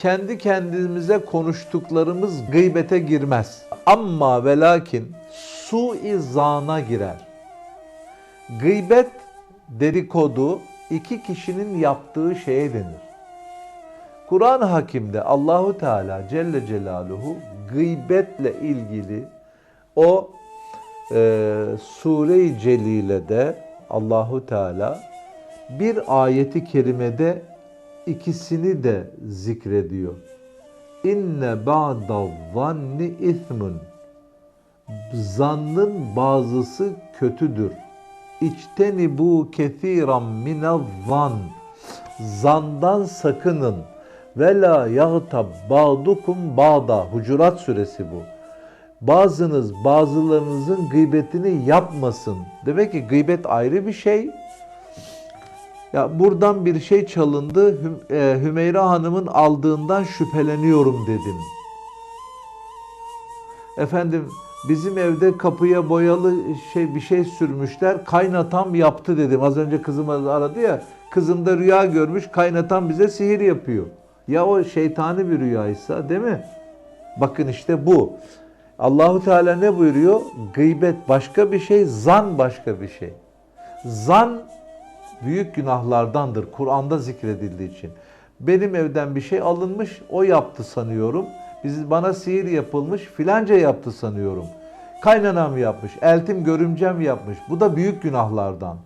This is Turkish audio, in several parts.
kendi kendimize konuştuklarımız gıybete girmez. Amma ve lakin suizana girer. Gıybet dedikodu iki kişinin yaptığı şeye denir. Kur'an-ı Hakim'de Allahu Teala Celle Celaluhu gıybetle ilgili o e, Sure-i Celile'de Allahu Teala bir ayeti kerimede ikisini de zikrediyor. İnne ba'da zanni ismun. Zannın bazısı kötüdür. İçteni bu kethiran minel zan. Zandan sakının. Ve la yağtab ba'dukum ba'da. Hucurat suresi bu. Bazınız bazılarınızın gıybetini yapmasın. Demek ki gıybet ayrı bir şey. Ya buradan bir şey çalındı. E, Hümeyra Hanım'ın aldığından şüpheleniyorum dedim. Efendim bizim evde kapıya boyalı şey bir şey sürmüşler. Kaynatam yaptı dedim. Az önce kızım aradı ya. Kızım da rüya görmüş. Kaynatam bize sihir yapıyor. Ya o şeytani bir rüyaysa değil mi? Bakın işte bu. Allahu Teala ne buyuruyor? Gıybet başka bir şey, zan başka bir şey. Zan büyük günahlardandır Kur'an'da zikredildiği için. Benim evden bir şey alınmış, o yaptı sanıyorum. Biz bana sihir yapılmış, filanca yaptı sanıyorum. Kaynanam yapmış, eltim görümcem yapmış. Bu da büyük günahlardan.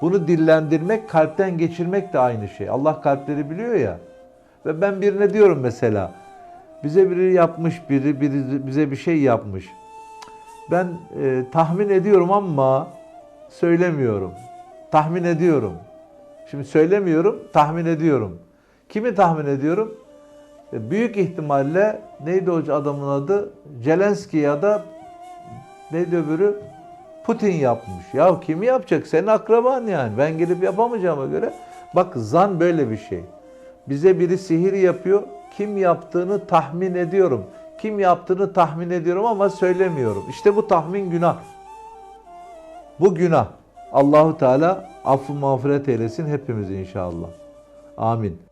Bunu dillendirmek, kalpten geçirmek de aynı şey. Allah kalpleri biliyor ya. Ve ben birine diyorum mesela, bize biri yapmış, biri, biri bize bir şey yapmış. Ben e, tahmin ediyorum ama söylemiyorum. Tahmin ediyorum. Şimdi söylemiyorum, tahmin ediyorum. Kimi tahmin ediyorum? E, Büyük ihtimalle neydi o adamın adı? Zelenski ya da neydi öbürü? Putin yapmış. Ya kimi yapacak? Senin akraban yani. Ben gelip yapamayacağıma göre. Bak zan böyle bir şey. Bize biri sihir yapıyor. Kim yaptığını tahmin ediyorum. Kim yaptığını tahmin ediyorum ama söylemiyorum. İşte bu tahmin günah. Bu günah. Allahu Teala affı mağfiret eylesin hepimizi inşallah. Amin.